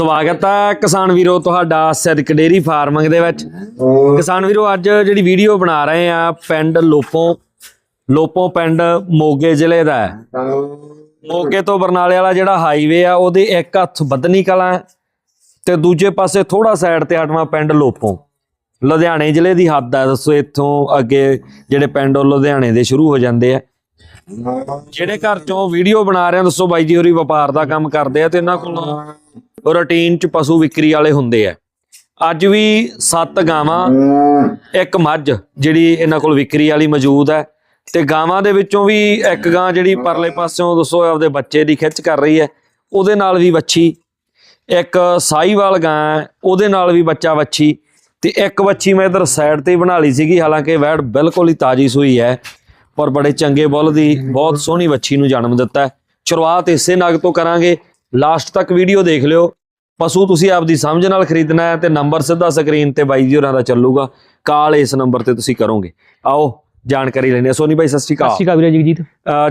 ਸਵਾਗਤ ਹੈ ਕਿਸਾਨ ਵੀਰੋ ਤੁਹਾਡਾ ਸਿਰਕ ਡੇਰੀ ਫਾਰਮਿੰਗ ਦੇ ਵਿੱਚ। ਕਿਸਾਨ ਵੀਰੋ ਅੱਜ ਜਿਹੜੀ ਵੀਡੀਓ ਬਣਾ ਰਹੇ ਆ ਪਿੰਡ ਲੋਪੋਂ ਲੋਪੋਂ ਪਿੰਡ ਮੋਗੇ ਜ਼ਿਲ੍ਹੇ ਦਾ ਹੈ। ਮੋਗੇ ਤੋਂ ਬਰਨਾਲੇ ਵਾਲਾ ਜਿਹੜਾ ਹਾਈਵੇ ਆ ਉਹਦੇ ਇੱਕ ਹੱਥ ਬੱਦਨੀ ਕਲਾਂ ਤੇ ਦੂਜੇ ਪਾਸੇ ਥੋੜਾ ਸਾਈਡ ਤੇ ਹਟਵਾ ਪਿੰਡ ਲੋਪੋਂ। ਲੁਧਿਆਣੇ ਜ਼ਿਲ੍ਹੇ ਦੀ ਹੱਦ ਹੈ ਦੱਸੋ ਇੱਥੋਂ ਅੱਗੇ ਜਿਹੜੇ ਪਿੰਡ ਲੁਧਿਆਣੇ ਦੇ ਸ਼ੁਰੂ ਹੋ ਜਾਂਦੇ ਆ। ਜਿਹੜੇ ਘਰ ਚੋਂ ਵੀਡੀਓ ਬਣਾ ਰਹੇ ਆ ਦੱਸੋ ਬਾਈ ਜੀ ਹੋਰੀ ਵਪਾਰ ਦਾ ਕੰਮ ਕਰਦੇ ਆ ਤੇ ਇਹਨਾਂ ਕੋਲ ਰੂਟੀਨ ਚ ਪਸ਼ੂ ਵਿਕਰੀ ਵਾਲੇ ਹੁੰਦੇ ਆ। ਅੱਜ ਵੀ ਸੱਤ ਗਾਵਾਂ ਇੱਕ ਮੱਝ ਜਿਹੜੀ ਇਹਨਾਂ ਕੋਲ ਵਿਕਰੀ ਵਾਲੀ ਮੌਜੂਦ ਹੈ। ਤੇ ਗਾਵਾਂ ਦੇ ਵਿੱਚੋਂ ਵੀ ਇੱਕ ਗਾਂ ਜਿਹੜੀ ਪਰਲੇ ਪਾਸਿਓਂ ਦੱਸੋ ਆਪਦੇ ਬੱਚੇ ਦੀ ਖਿੱਚ ਕਰ ਰਹੀ ਹੈ ਉਹਦੇ ਨਾਲ ਵੀ ਵੱਛੀ। ਇੱਕ ਸਾਈਵਾਲ ਗਾਂ ਹੈ, ਉਹਦੇ ਨਾਲ ਵੀ ਬੱਚਾ ਵੱਛੀ। ਤੇ ਇੱਕ ਵੱਛੀ ਮੈਂ ਇਧਰ ਸਾਈਡ ਤੇ ਬਣਾ ਲਈ ਸੀਗੀ ਹਾਲਾਂਕਿ ਵੈੜ ਬਿਲਕੁਲ ਹੀ ਤਾਜੀ ਸੂਈ ਹੈ ਪਰ ਬੜੇ ਚੰਗੇ ਬੁੱਲ ਦੀ ਬਹੁਤ ਸੋਹਣੀ ਵੱਛੀ ਨੂੰ ਜਨਮ ਦਿੱਤਾ ਸ਼ੁਰੂਆਤ ਇਸੇ ਨਗ ਤੋਂ ਕਰਾਂਗੇ। ਲਾਸਟ ਤੱਕ ਵੀਡੀਓ ਦੇਖ ਲਿਓ। ਪਸ਼ੂ ਤੁਸੀਂ ਆਪਦੀ ਸਮਝ ਨਾਲ ਖਰੀਦਣਾ ਹੈ ਤੇ ਨੰਬਰ ਸਿੱਧਾ ਸਕਰੀਨ ਤੇ ਬਾਈ ਜੀ ਹੋਰਾਂ ਦਾ ਚੱਲੂਗਾ। ਕਾਲ ਇਸ ਨੰਬਰ ਤੇ ਤੁਸੀਂ ਕਰੋਗੇ। ਆਓ ਜਾਣਕਾਰੀ ਲੈਣੀ ਹੈ। ਸੋਨੀ ਬਾਈ ਸਤਿ ਸ਼੍ਰੀ ਸਤਿ ਅਕਾਲ ਸ਼੍ਰੀ ਅਕਾਲ ਵੀਰੇ ਜਗਜੀਤ।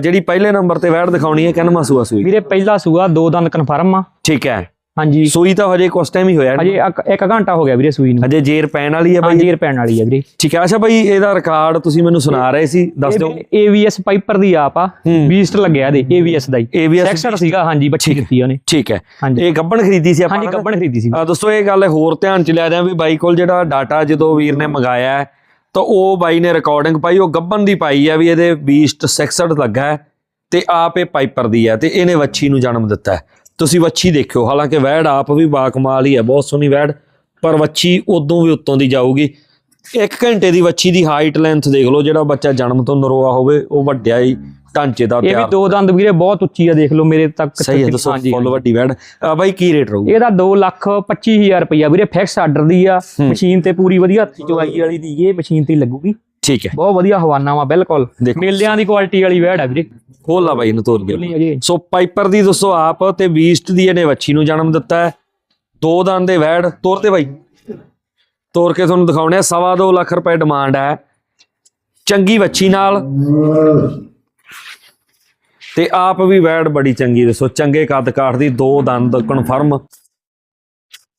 ਜਿਹੜੀ ਪਹਿਲੇ ਨੰਬਰ ਤੇ ਵੈੜ ਦਿਖਾਉਣੀ ਹੈ ਕਿੰਨਵਾਂ ਸੂਆ ਸੂਈ ਵੀਰੇ ਪਹਿਲਾ ਸੂਆ ਦੋ ਦੰਦ ਕਨਫਰਮ ਆ। ਠੀਕ ਹੈ। ਹਾਂਜੀ। ਸੂਈ ਤਾਂ ਹਜੇ ਕੁਛ ਟਾਈਮ ਹੀ ਹੋਇਆ ਇੱਕ- ਇੱਕ ਘੰਟਾ ਹੋ ਗਿਆ ਵੀਰੇ ਸੂਈ ਨੂੰ। ਹਜੇ ਜੇਰ ਪੈਣ ਵਾਲੀ ਹੈ ਬਾਈ। ਹਾਂਜੀ ਪੈਣ ਵਾਲੀ ਆ ਵੀਰੇ। ਠੀਕ ਹੈ। ਅੱਛਾ ਬਾਈ ਇਹਦਾ ਰਿਕਾਰਡ ਤੁਸੀਂ ਮੈਨੂੰ ਸੁਣਾ ਰਹੇ ਸੀ ਦੱਸ ਦਿਓ। AVS ਪਾਈਪਰ ਦੀ ਆਪ ਆ। ਹੂੰ। ਬੀਸਟ ਲੱਗਿਆ ਇਹਦੇ AVS ਦਾ ਹੀ। AVS ਸੈਕਸਰ ਸੀਗਾ ਹਾਂਜੀ ਬੱਚੀ ਦਿੱਤੀ ਉਹਨੇ। ਠੀਕ ਹੈ। ਹਾਂਜੀ। ਇਹ ਗੱਬਣ ਖਰੀਦੀ ਸੀ ਆਪਾਂ ਹਾਂਜੀ ਗੱਬਣ ਖਰੀਦੀ ਸੀ। ਆ ਦੋਸਤੋ ਇਹ ਗੱਲ ਹੋਰ ਧਿਆਨ ਚ ਲਿਆ ਜਾਂ ਵੀ ਬਾਈ ਕੋਲ ਜਿਹੜਾ ਡਾਟਾ ਜਦੋਂ ਵੀਰ ਨੇ ਮੰਗਾਇਆ ਹੈ, ਤਾਂ ਉਹ ਬਾਈ ਨੇ ਰਿਕਾਰਡਿੰਗ ਪਾਈ ਉਹ ਗੱਬਨ ਦੀ ਪਾਈ ਹੈ ਵੀ ਇਹਦੇ ਬੀਸਟ 66 ਲੱਗਾ ਹੈ ਤੇ ਆਪ ਇਹ ਪਾਈਪਰ ਦੀ ਹੈ ਤੇ ਇਹਨੇ ਵੱਛੀ ਨੂੰ ਜਨਮ ਦਿੱਤਾ ਹੈ। ਤੁਸੀਂ ਵੱਛੀ ਦੇਖਿਓ ਹਾਲਾਂਕਿ ਵੈੜ ਆਪ ਵੀ ਬਾਕਮਾਲ ਹੀ ਹੈ ਬਹੁਤ ਸੋਹਣੀ ਵੈੜ ਪਰ ਵੱਛੀ ਉਦੋਂ ਵੀ ਉੱਤੋਂ ਦੀ ਜਾਊਗੀ। ਇੱਕ ਘੰਟੇ ਦੀ ਵੱਛੀ ਦੀ ਹਾਈਟ ਲੈਂਥ ਦੇਖ ਲਓ ਜਿਹੜਾ ਬੱਚਾ ਜਨਮ ਤੋਂ ਨਰੋਆ ਹੋਵੇ ਉਹ ਵੱਡਿਆ ਹੀ ਢਾਂਚੇ ਦਾ ਇਹ ਵੀ ਤਿਆਰ ਦੋ ਦੰਦ ਵੀਰੇ ਬਹੁਤ ਉੱਚੀ ਆ ਦੇਖ ਲਓ ਮੇਰੇ ਤੱਕ ਸਹੀ ਹੈ ਦੱਸੋ ਫੁੱਲ ਵੱਡੀ ਵੈੜ। ਬਾਈ ਕੀ ਰੇਟ ਰਹੂ ਇਹਦਾ 2 ਲੱਖ 25000 ਰੁਪਇਆ ਵੀਰੇ ਫਿਕਸ ਆਰਡਰ ਦੀ ਆ ਮਸ਼ੀਨ ਤੇ ਪੂਰੀ ਵਧੀਆ ਹੱਥੀ ਚਵਾਈ ਵਾਲੀ ਦੀ ਇਹ ਮਸ਼ੀਨ ਤੇ ਲੱਗੂਗੀ। ਠੀਕ ਹੈ। ਬਹੁਤ ਵਧੀਆ ਹਵਾਨਾ ਵਾ ਬਿਲਕੁਲ। ਮੇਲਿਆਂ ਦੀ ਕੁਆਲਿਟੀ ਵਾਲੀ ਵੈੜ ਆ ਵੀਰੇ। ਖੋਲ ਲਾ ਬਾਈ ਨੂੰ ਤੋਰ ਗਿਆ ਸੋ ਪਾਈਪਰ ਦੀ ਦੱਸੋ ਆਪ ਤੇ ਬੀਸਟ ਦੀ ਇਹਨੇ ਵੱਛੀ ਨੂੰ ਜਨਮ ਦਿੱਤਾ ਹੈ। ਦੋ ਦੰਦ ਦੇ ਵੈੜ ਤੋਰ ਤੇ ਬਾਈ। ਤੋਰ ਕੇ ਤੁਹਾਨੂੰ ਦਿਖਾਉਣੇ ਆ ਸਵਾ ਦੋ ਲੱਖ ਰੁਪਏ ਡਿਮਾਂਡ ਹੈ। ਚੰਗੀ ਵੱਛੀ ਨਾਲ। ਤੇ ਆਪ ਵੀ ਵੈੜ ਬੜੀ ਚੰਗੀ ਦੱਸੋ ਚੰਗੇ ਕੱਦ ਕਾਠ ਦੀ ਦੋ ਦੰਦ ਕਨਫਰਮ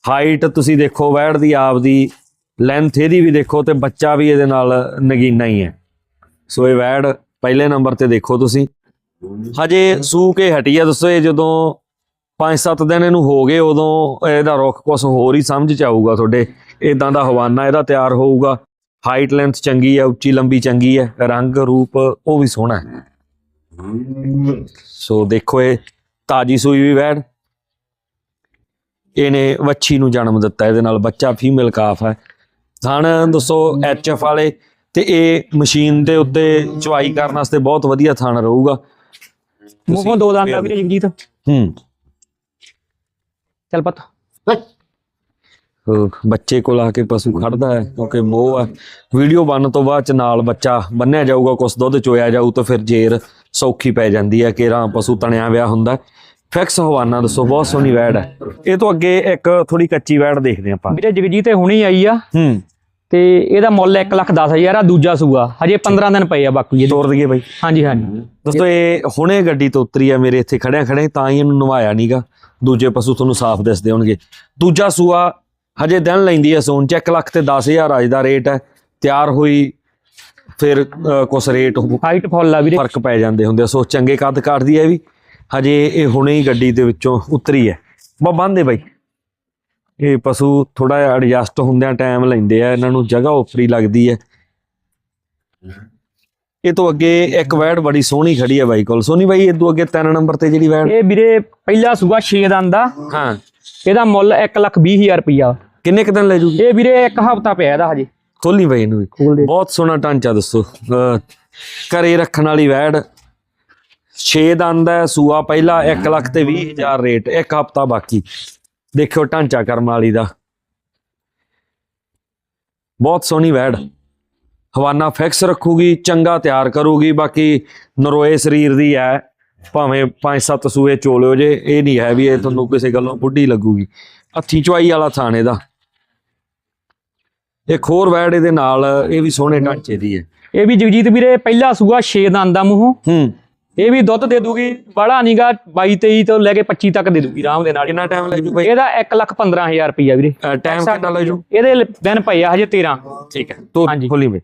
ਹਾਈਟ ਤੁਸੀਂ ਦੇਖੋ ਵੈੜ ਦੀ ਆਪ ਦੀ ਲੈਂਥ ਇਹਦੀ ਵੀ ਦੇਖੋ ਤੇ ਬੱਚਾ ਵੀ ਇਹਦੇ ਨਾਲ ਨਗੀਨਾ ਹੀ ਹੈ। ਸੋ ਇਹ ਵੈੜ ਪਹਿਲੇ ਨੰਬਰ ਤੇ ਦੇਖੋ ਤੁਸੀਂ। ਹਜੇ ਸੂ ਕੇ ਹਟੀ ਆ ਦੱਸੋ, ਇਹ ਜਦੋਂ 5-7 ਦਿਨ ਇਹਨੂੰ ਹੋ ਗਏ, ਉਦੋਂ ਇਹਦਾ ਰੁੱਖ ਕੁਛ ਹੋਰ ਹੀ ਸਮਝ ਚ ਆਊਗਾ ਤੁਹਾਡੇ। ਇਦਾਂ ਦਾ ਹਵਾਨਾ ਇਹਦਾ ਤਿਆਰ ਹੋਊਗਾ। ਹਾਈਟ ਲੈਂਥ ਚੰਗੀ ਹੈ, ਉੱਚੀ ਲੰਬੀ ਚੰਗੀ ਹੈ, ਰੰਗ, ਰੂਪ, ਉਹ ਵੀ ਸੋਹਣਾ ਹੈ। ਸੋ ਦੇਖੋ ਇਹ ਤਾਜੀ ਸੂਈ ਵੀ ਵੈੜ ਇਹਨੇ ਵੱਛੀ ਨੂੰ ਜਨਮ ਦਿੱਤਾ, ਇਹਦੇ ਨਾਲ ਬੱਚਾ ਫੀਮੇਲ ਕਾਫ ਹੈ। ਥਣ ਦੱਸੋ ਐਚਐਫ ਵਾਲੇ ਤੇ ਇਹ ਮਸ਼ੀਨ ਦੇ ਉੱਤੇ ਚੁਆਈ ਕਰਨ ਵਾਸਤੇ ਬਹੁਤ ਵਧੀਆ ਥਣ ਰਹੂਗਾ। ਮੂੰਹੋਂ ਦੋ ਦੰਦ ਆ ਵੀਰੇ ਜਗਜੀਤ। ਹੂੰ। ਚੱਲ ਪਤਾ। ਉਹ ਬੱਚੇ ਕੋਲ ਆ ਕੇ ਪਸ਼ੂ ਖੜਦਾ ਹੈ ਕਿਉਂਕਿ ਮੋਹ ਹੈ। ਵੀਡੀਓ ਬਣਨ ਤੋਂ ਬਾਅਦ ਚ ਨਾਲ ਬੱਚਾ ਬੰਨਿਆ ਜਾਊਗਾ ਕੁਛ ਦੁੱਧ ਚੋਇਆ ਜਾਊ ਤਾਂ ਫਿਰ ਜੇਰ ਸੌਖੀ ਪੈ ਜਾਂਦੀ ਹੈ ਕਿ ਰਾਂ ਪਸ਼ੂ ਤਣਿਆ ਵਿਆ ਹੁੰਦਾ ਫਿਕਸ ਹਵਾਨਾ ਦੱਸੋ ਬਹੁਤ ਸੋਹਣੀ ਵੈੜ ਹੈ। ਇਹ ਤੋਂ ਅੱਗੇ ਇੱਕ ਥੋੜੀ ਕੱਚੀ ਵੈੜ ਦੇਖਦੇ ਆਪਾਂ। ਵੀਰੇ ਜਗਜੀਤ ਤੇ ਹੁਣੀ ਆਈ ਆ। ਹੂੰ। ਤੇ ਇਹਦਾ ਮੁੱਲ 1 ਲੱਖ 10000 ਆ ਦੂਜਾ ਸੂਆ। ਹਜੇ 15 ਦਿਨ ਪਏ ਆ ਬਾਕੀ ਤੋਰ ਦਈਏ ਬਾਈ। ਹਾਂਜੀ ਹਾਂਜੀ। ਦੋਸਤੋ ਇਹ ਹੁਣੇ ਗੱਡੀ ਤੋਂ ਉਤਰੀ ਆ ਮੇਰੇ ਇੱਥੇ ਖੜਿਆ ਖੜੇ ਤਾਂ ਹੀ ਇਹਨੂੰ ਨਵਾਇਆ ਨਹੀਂਗਾ ਦੂਜੇ ਪਸ਼ੂ ਤੁਹਾਨੂੰ ਸਾਫ਼ ਦਿਸਦੇ ਹੋਣਗੇ। ਦੂਜਾ ਸੂਆ ਹਜੇ ਦਿਨ ਲੈਂਦੀ ਹੈ ਸੋਨ ਚ 1 ਲੱਖ ਤੇ 10000 ਅੱਜ ਦਾ ਰੇਟ ਹੈ। ਤਿਆਰ ਹੋਈ ਫਿਰ ਕੁਛ ਰੇਟ ਹਾਈਟ ਫੁੱਲ ਆ ਵੀਰੇ। ਫ਼ਰਕ ਪੈ ਜਾਂਦੇ ਹੁੰਦੇ ਆ। ਸੋ ਚੰਗੇ ਕੱਦ ਕਾਟਦੀ ਹੈ ਵੀ। ਹਜੇ ਇਹ ਹੁਣੇ ਹੀ ਗੱਡੀ ਦੇ ਵਿੱਚੋਂ ਉਤਰੀ ਹੈ। ਬਾ ਬੰਦੇ ਬਾਈ। ਇਹ ਪਸ਼ੂ ਥੋੜਾ ਜਿਹਾ ਐਡਜਸਟ ਹੁੰਦਿਆਂ ਟਾਈਮ ਲੈਂਦੇ ਆ ਇਹਨਾਂ ਨੂੰ ਜਗ੍ਹਾ ਉਪਰੀ ਲੱਗਦੀ ਹੈ। ਇਹ ਤੋਂ ਅੱਗੇ ਇੱਕ ਵੈੜ ਬੜੀ ਸੋਹਣੀ ਖੜੀ ਹੈ ਬਾਈ ਕੋਲ। ਸੋਨੀ ਬਾਈ ਇਹ ਤੋਂ ਅੱਗੇ ਤਿੰਨ ਨੰਬਰ ਤੇ ਜਿਹੜੀ ਵੈੜ ਇਹ ਵੀਰੇ ਪਹਿਲਾ ਸੂਆ 6 ਦੰਦ ਦਾ। ਹਾਂ। ਇਹਦਾ ਮੁੱਲ 1 ਲੱਖ 20000 ਰੁਪਇਆ ਕਿੰਨੇ ਕੁ ਦਿਨ ਲੈ ਜੂਗੀ? ਇਹ ਵੀਰੇ ਇੱਕ ਹਫਤਾ ਪਿਆ ਇਹਦਾ ਹਜੇ। ਖੋਲੀ ਬਾਈ ਇਹਨੂੰ ਵੀ। ਖੋਲ ਦੇ ਬਹੁਤ ਸੋਹਣਾ ਢਾਂਚਾ ਦੱਸੋ। ਘਰੇ ਰੱਖਣ ਵਾਲੀ ਵੈੜ। 6 ਦੰਦ ਹੈ ਸੂਆ ਪਹਿਲਾ 1 ਲੱਖ ਤੇ 20000 ਰੇਟ ਇੱਕ ਹਫਤਾ ਬਾਕੀ। ਦੇਖਿਓ ਢਾਂਚਾ ਕਰਮ ਵਾਲੀ ਦਾ। ਬਹੁਤ ਸੋਹਣੀ ਵੈੜ ਹਵਾਨਾ ਫਿਕਸ ਰੱਖੂਗੀ ਚੰਗਾ ਤਿਆਰ ਕਰੂਗੀ ਬਾਕੀ ਨਰੋਏ ਸਰੀਰ ਦੀ ਹੈ। ਭਾਵੇਂ 5-7 ਸੂਏ ਚੋਲਿਓ ਜੇ ਇਹ ਨਹੀਂ ਹੈ ਵੀ ਇਹ ਤੁਹਾਨੂੰ ਕਿਸੇ ਗੱਲੋਂ ਬੁੱਢੀ ਲੱਗੂਗੀ। ਹੱਥੀ ਚੁਆਈ ਵਾਲਾ ਥਾਣ ਇਹਦਾ। ਇੱਕ ਹੋਰ ਵੈੜ ਇਹਦੇ ਨਾਲ ਇਹ ਵੀ ਸੋਹਣੇ ਢਾਂਚੇ ਦੀ ਹੈ। ਇਹ ਵੀ ਜਗਜੀਤ ਵੀਰੇ ਪਹਿਲਾ ਸੂਆ 6 ਦੰਦ ਦਾ ਮੂੰਹੋਂ। ਹੂੰ। ਇਹ ਵੀ ਦੁੱਧ ਦੇ ਦੂਗੀ ਬੜਾ ਨਹੀਂਗਾ 22 23 ਤੋਂ ਲੈ ਕੇ 25 ਤੱਕ ਦੇ ਦੂਗੀ ਆਰਾਮ ਦੇ ਨਾਲ। ਕਿੰਨਾ ਟਾਈਮ ਲੱਗ ਜੂ ਬਾਈ? ਇਹਦਾ 1 ਲੱਖ 15000 ਰੁਪਈਆ ਵੀਰੇ। ਟਾਈਮ ਕਿੰਨਾ ਲੱਗ ਜੂ? ਇਹਦੇ ਦਿਨ ਪਏ ਆ ਹਜੇ 13 ਠੀਕ ਹੈ ਤੋ। ਖੋਲੀ ਬਈ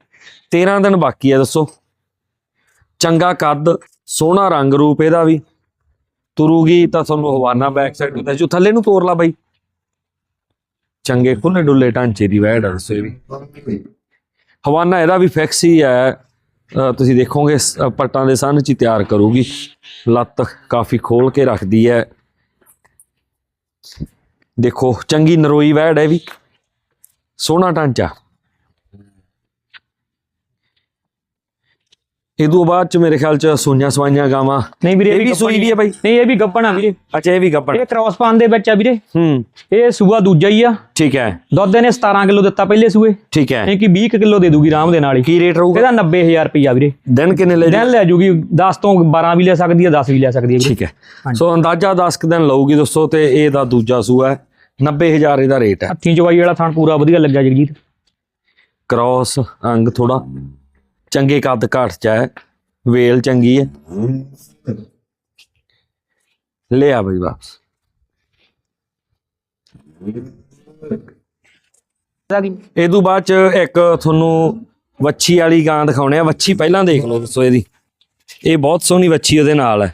13 ਦਿਨ ਬਾਕੀ ਹੈ ਦੱਸੋ। ਚੰਗਾ ਕੱਦ ਸੋਹਣਾ ਰੰਗ ਰੂਪ ਇਹਦਾ ਵੀ। ਤੁਰੂਗੀ ਤਾਂ ਤੁਹਾਨੂੰ ਹਵਾਨਾ ਬੈਕ ਸਾਈਡ ਤੇ ਜੋ। ਥੱਲੇ ਨੂੰ ਤੋਰ ਲਾ ਬਾਈ। ਚੰਗੇ ਖੁੱਲੇ ਡੁੱਲੇ ਢਾਂਚੇ ਦੀ ਵੈੜ ਆ ਦੱਸੋ ਇਹ ਵੀ। ਹਵਾਨਾ ਇਹਦਾ ਵੀ ਫਿਕਸ ਹੀ ਹੈ ਤੁਸੀਂ ਦੇਖੋਗੇ ਸ- ਪੱਟਾਂ ਦੇ ਸੰਨ ਚ ਹੀ ਤਿਆਰ ਕਰੂਗੀ। ਲੱਤ ਕਾਫੀ ਖੋਲ ਕੇ ਰੱਖਦੀ ਹੈ। ਦੇਖੋ, ਚੰਗੀ ਨਰੋਈ ਵੈੜ ਹੈ ਵੀ। ਸੋਹਣਾ ਢਾਂਚਾ। ਇਹ ਤੋਂ ਬਾਅਦ ਚ ਮੇਰੇ ਖਿਆਲ ਚ ਸੂਈਆਂ ਸਵਾਈਆਂ ਗਾਵਾਂ। ਨਹੀਂ ਵੀਰੇ ਇਹ ਵੀ ਸੂਈ ਵੀ ਹੈ ਬਾਈ। ਨਹੀਂ ਇਹ ਵੀ ਗੱਪਣ ਆ ਵੀਰੇ। ਅੱਛਾ ਇਹ ਵੀ ਗੱਪਣ। ਇਹ ਕ੍ਰਾਸ ਪਾਨ ਦੇ ਵਿੱਚ ਆ ਵੀਰੇ। ਹੂੰ। ਇਹ ਸੂਆ ਦੂਜਾ ਹੀ ਆ। ਠੀਕ ਹੈ। ਦੁੱਧ ਇਹਨੇ 17 ਕਿਲੋ ਦਿੱਤਾ ਪਹਿਲੇ ਸੂਏ। ਠੀਕ ਹੈ। ਇਹ ਕਿ 20 ਕਿਲੋ ਦੇ ਦੂਗੀ ਆਰਾਮ ਦੇ ਨਾਲ ਹੀ। ਕੀ ਰੇਟ ਰਹੂਗਾ? ਇਹਦਾ 90000 ਰੁਪਈਆ ਵੀਰੇ। ਦਿਨ ਕਿੰਨੇ ਲੈ ਦਿਨ ਲੈ ਜੂਗੀ 10 ਤੋਂ 12 ਵੀ ਲੈ ਸਕਦੀ ਹੈ 10 ਵੀ ਲੈ ਸਕਦੀ ਹੈ ਠੀਕ ਹੈ। ਸੋ ਅੰਦਾਜ਼ਾ 10 ਕੁ ਦਿਨ ਲਊਗੀ ਦੋਸਤੋ ਤੇ ਇਹ ਦਾ ਦੂਜਾ ਸੂਆ ਹੈ। 90000 ਇਹਦਾ ਰੇਟ ਹੈ। ਹੱਥੀਂ ਚਵਾਈ ਵਾਲਾ ਥਣ ਪੂਰਾ ਵਧੀਆ ਲੱਗਿਆ ਜਗਜੀਤ। ਕ੍ਰਾਸ ਅੰਗ ਥੋੜਾ ਚੰਗੇ ਕੱਦ ਘਾਟ ਚ ਹੈ। ਵੇਲ ਚੰਗੀ ਹੈ। ਲੈ ਬਈ ਵਾਪਸ। ਇਹ ਤੋਂ ਬਾਅਦ ਚ ਇੱਕ ਤੁਹਾਨੂੰ ਵੱਛੀ ਵਾਲੀ ਗਾਂ ਦਿਖਾਉਣੇ ਆ। ਵੱਛੀ ਪਹਿਲਾਂ ਦੇਖ ਲਓ ਦੱਸੋ ਇਹਦੀ। ਇਹ ਬਹੁਤ ਸੋਹਣੀ ਵੱਛੀ ਉਹਦੇ ਨਾਲ ਹੈ।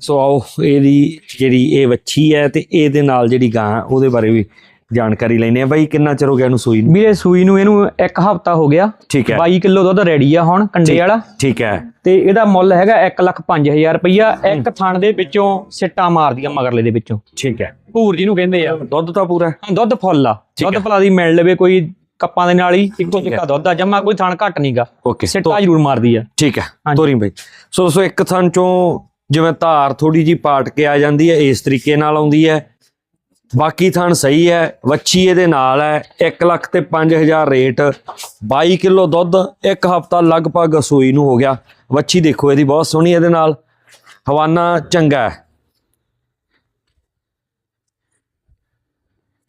ਸੋ ਆਓ ਇਹਦੀ ਜਿਹੜੀ ਇਹ ਵੱਛੀ ਹੈ ਤੇ ਇਹਦੇ ਨਾਲ ਜਿਹੜੀ ਗਾਂ ਉਹਦੇ ਬਾਰੇ ਵੀ ਜਾਣਕਾਰੀ ਲੈਣੇ ਆ ਬਾਈ ਕਿੰਨਾ ਚਿਰ ਹੋ ਗਿਆ ਇਹਨੂੰ ਸੂਈ ਨੂੰ? ਵੀਰੇ ਸੂਈ ਨੂੰ ਇਹਨੂੰ ਇੱਕ ਹਫਤਾ ਹੋ ਗਿਆ। ਠੀਕ ਹੈ। 22 ਕਿਲੋ ਦੁੱਧ ਰੈਡੀ ਆ ਹੁਣ ਕੰਡੇ ਵਾਲਾ। ਠੀਕ ਹੈ। ਤੇ ਇਹਦਾ ਮੁੱਲ ਹੈਗਾ 1 ਲੱਖ 5000 ਰੁਪਈਆ। ਇੱਕ ਥਣ ਦੇ ਵਿੱਚੋਂ ਸਿੱਟਾ ਮਾਰਦੀ ਆ ਮਗਰਲੇ ਦੇ ਵਿੱਚੋਂ। ਠੀਕ ਹੈ। ਭੂਰ ਜਿਹਨੂੰ ਕਹਿੰਦੇ ਆ। ਦੁੱਧ ਤਾਂ ਪੂਰਾ ਹੈ। ਦੁੱਧ ਫੁੱਲ ਆ। ਦੁੱਧ ਫੁੱਲਾ ਦੀ ਮਿਲ ਲਵੇ ਕੋਈ ਕੱਪਾਂ ਦੇ ਨਾਲ ਹੀ ਇੱਕੋ ਜਿੱਕਾ ਦੁੱਧ ਆ ਜਮਾ ਕੋਈ ਥਣ ਘੱਟ ਨਹੀਂਗਾ ਓਕੇ ਸਿੱਟਾ ਜ਼ਰੂਰ ਮਾਰਦੀ ਆ। ਠੀਕ ਹੈ। ਤੋਰੀ ਬਾਈ। ਸੋ ਦੋਸਤੋ ਇੱਕ ਥਣ ਚੋਂ ਜਿਵੇਂ ਧਾਰ ਥੋੜੀ ਜੀ ਪਾਟ ਕੇ ਆ ਜਾਂਦੀ ਹੈ ਇਸ ਤਰੀਕੇ ਨਾਲ ਆਉਂਦੀ ਹੈ। ਬਾਕੀ ਥਣ ਸਹੀ ਹੈ, ਵੱਛੀ ਇਹਦੇ ਨਾਲ ਹੈ 1 ਲੱਖ ਤੇ 5000 ਰੇਟ 22 ਕਿਲੋ ਦੁੱਧ, ਇੱਕ ਹਫਤਾ ਲਗਭਗ ਸੂਈ ਨੂੰ ਹੋ ਗਿਆ। ਵੱਛੀ ਦੇਖੋ ਇਹਦੀ ਬਹੁਤ ਸੋਹਣੀ ਇਹਦੇ ਨਾਲ, ਹਵਾਨਾ ਚੰਗਾ ਹੈ।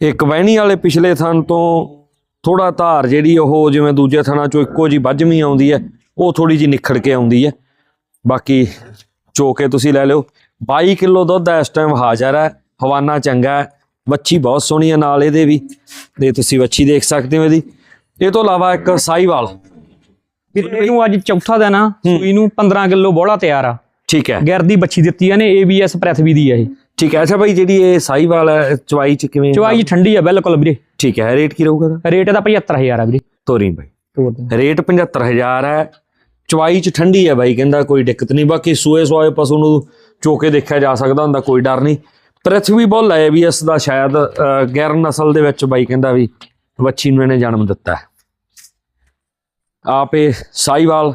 ਇੱਕ ਵਹਿਣੀ ਵਾਲੇ ਪਿਛਲੇ ਥਣ ਤੋਂ ਥੋੜਾ ਧਾਰ ਜਿਹੜੀ ਉਹ ਜਿਵੇਂ ਦੂਜੇ ਥਣਾਂ ਚੋਂ ਇੱਕੋ ਜੀ ਵੱਜਵੀਂ ਆਉਂਦੀ ਹੈ, ਉਹ ਥੋੜੀ ਜੀ ਨਿਖੜ ਕੇ ਆਉਂਦੀ ਹੈ। ਬਾਕੀ ਚੋਕੇ ਤੁਸੀਂ ਲੈ ਲਿਓ। 22 ਕਿਲੋ ਦੁੱਧ ਇਸ ਟਾਈਮ ਹਾਜ਼ਰ ਹੈ, ਹਵਾਨਾ ਚੰਗਾ ਹੈ। ਵੱਛੀ ਬਹੁਤ ਸੋਹਣੀ ਹੈ ਨਾਲ ਇਹਦੇ ਵੀ ਤੇ ਤੁਸੀਂ ਵੱਛੀ ਦੇਖ ਸਕਦੇ ਹੋ ਇਹਦੀ। ਇਹ ਤੋਂ ਇਲਾਵਾ ਇੱਕ ਸਾਈਵਾਲ ਇਹਨੂੰ ਅੱਜ ਚੌਥਾ ਦਿਨ ਆ ਸੂਈ ਨੂੰ 15 ਕਿਲੋ ਬੋਲਾ ਤਿਆਰ ਆ। ਠੀਕ ਹੈ। ਗਿਰਦੀ ਬੱਚੀ ਦਿੱਤੀ ਆ ਨੇ ABS ਪ੍ਰੈਥਵੀ ਦੀ ਆ ਇਹ। ਠੀਕ ਹੈ ਅੱਛਾ ਭਾਈ ਜਿਹੜੀ ਇਹ ਸਾਈਵਾਲ ਹੈ ਚਵਾਈ ਚ ਕਿਵੇਂ ਚਵਾਈ ਠੰਡੀ ਆ ਬਿਲਕੁਲ ਵੀਰੇ। ਠੀਕ ਹੈ ਰੇਟ ਕੀ ਰਹੂਗਾ ਇਹਦਾ? ਰੇਟ ਇਹਦਾ 75000 ਆ ਵੀਰੇ। ਤੋਰੀ ਭਾਈ ਤੋਰ ਦੇ ਰੇਟ 75000 ਹੈ। ਚਵਾਈ ਚ ਠੰਡੀ ਹੈ ਬਾਈ ਕਹਿੰਦਾ ਕੋਈ ਦਿੱਕਤ ਨਹੀਂ ਬਾਕੀ ਸੂਏ ਸਵਾਏ ਪਸ਼ੂ ਨੂੰ ਚੋਕੇ ਦੇਖਿਆ ਜਾ ਸਕਦਾ ਹੁੰਦਾ ਕੋਈ ਡਰ ਨਹੀਂ। ਪ੍ਰਥਵੀ ਬੁੱਲ ਹੈ ਵੀ ਇਸ ਦਾ ਸ਼ਾਇਦ ਗੈਰ ਨਸਲ ਦੇ ਵਿੱਚ ਬਾਈ ਕਹਿੰਦਾ ਵੀ ਵੱਛੀ ਨੂੰ ਇਹਨੇ ਜਨਮ ਦਿੱਤਾ ਹੈ। ਆਪੇ ਸਾਈਵਾਲ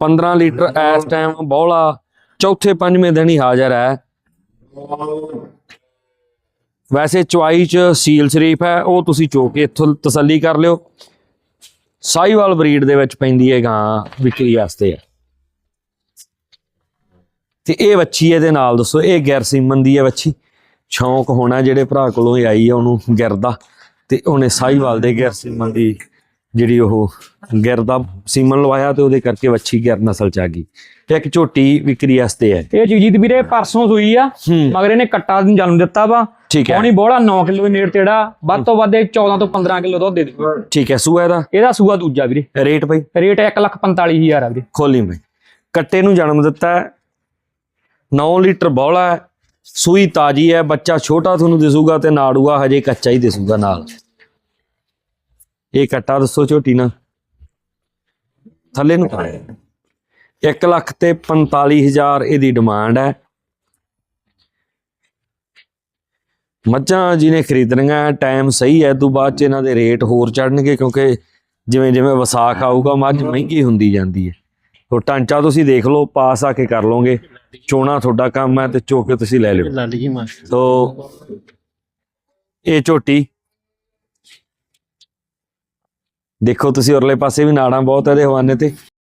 15 ਲੀਟਰ ਇਸ ਟਾਈਮ ਬੌਲਾ ਚੌਥੇ ਪੰਜਵੇਂ ਦਿਨ ਹੀ ਹਾਜ਼ਰ ਹੈ। ਵੈਸੇ ਚੁਆਈ ਚ ਸੀਲ ਸ਼ਰੀਫ ਹੈ, ਉਹ ਤੁਸੀਂ ਚੋ ਕੇ ਇੱਥੋਂ ਤਸੱਲੀ ਕਰ ਲਿਓ। ਸਾਈਵਾਲ ਬਰੀਡ ਦੇ ਵਿੱਚ ਪੈਂਦੀ ਹੈ ਗਾਂ ਵਿਕਰੀ ਵਾਸਤੇ। ਹੈ ਤੇ ਇਹ ਵੱਛੀ ਇਹਦੇ ਨਾਲ ਦੱਸੋ ਇਹ ਗੈਰਸੀਮਨ ਦੀ ਹੈ ਵੱਛੀ। ਸ਼ੌਂਕ ਹੋਣਾ ਜਿਹੜੇ ਭਰਾ ਕੋਲੋਂ ਆਈ ਆ ਉਹਨੂੰ ਗਿਰਦਾ। ਤੇ ਉਹਨੇ ਸਾਈਵਾਲ ਦੇ ਗੈਰਸੀਮਨ ਦੀ ਜਿਹੜੀ ਉਹ ਗਿਰਦਾ ਸੀਮਨ ਲਵਾਇਆ ਤੇ ਉਹਦੇ ਕਰਕੇ ਵੱਛੀ ਗਿਰ ਨਸਲ ਚ ਆ ਗਈ। ਇੱਕ ਝੋਟੀ ਵਿਕਰੀ ਵਾਸਤੇ ਹੈ। ਇਹ ਜੀਜੀਤ ਵੀਰੇ ਪਰਸੋਂ ਸੂਈ ਆ ਮਗਰ ਇਹਨੇ ਕੱਟਾ ਨੂੰ ਜਨਮ ਦਿੱਤਾ ਵਾ। ਠੀਕ ਹੈ। ਪੌਣੀ ਬੋਲਾ 9 ਕਿਲੋ ਨੇੜ ਤੇੜਾ ਵੱਧ ਤੋਂ ਵੱਧ ਇਹ 14 ਤੋਂ 15 ਕਿਲੋ ਦੁੱਧ ਦੇ ਦੂ ਠੀਕ ਹੈ ਸੂਆ ਇਹਦਾ? ਇਹਦਾ ਸੂਆ ਦੂਜਾ ਵੀਰੇ। ਰੇਟ ਬਈ? ਰੇਟ 145000 ਆ ਵੀਰੇ। ਖੋਲੀ ਬਈ ਕੱਟੇ ਨੂੰ ਜਨਮ ਦਿੱਤਾ 9 ਲੀਟਰ ਬੌਲਾ ਹੈ, ਸੂਈ ਤਾਜੀ ਹੈ, ਬੱਚਾ ਛੋਟਾ ਤੁਹਾਨੂੰ ਦਿਸੂਗਾ ਤੇ ਨਾੜੂਆ ਹਜੇ ਕੱਚਾ ਹੀ ਦਿਸੂਗਾ ਨਾਲ। ਇਹ ਕੱਟਾ ਦੱਸੋ ਝੋਟੀ ਨਾ ਥੱਲੇ ਨੂੰ 1 ਲੱਖ ਤੇ 45000 ਇਹਦੀ ਡਿਮਾਂਡ ਹੈ। ਮੱਝਾਂ ਜਿਹਨੇ ਖਰੀਦਣੀਆਂ ਟਾਈਮ ਸਹੀ ਹੈ, ਤੋਂ ਬਾਅਦ ਚ ਇਹਨਾਂ ਦੇ ਰੇਟ ਹੋਰ ਚੜਨਗੇ ਕਿਉਂਕਿ ਜਿਵੇਂ ਜਿਵੇਂ ਵਿਸਾਖ ਆਊਗਾ, ਮੱਝ ਮਹਿੰਗੀ ਹੁੰਦੀ ਜਾਂਦੀ ਹੈ। ਉਹ ਢਾਂਚਾ ਤੁਸੀਂ ਦੇਖ ਲਓ, ਪਾਸ ਆ ਕੇ ਕਰ ਲਓਗੇ। ਚੋਣਾ ਤੁਹਾਡਾ ਕੰਮ ਹੈ ਤੇ ਚੋ ਕੇ ਤੁਸੀਂ ਲੈ ਲਿਓ। ਲਾਲੀ ਜੀ ਮਾਸਟਰ ਤੋ ਇਹ ਝੋਟੀ। ਦੇਖੋ ਤੁਸੀਂ ਉਰਲੇ ਪਾਸੇ ਵੀ ਨਾੜਾਂ ਬਹੁਤ ਇਹਦੇ ਹਵਾਨੇ ਤੇ।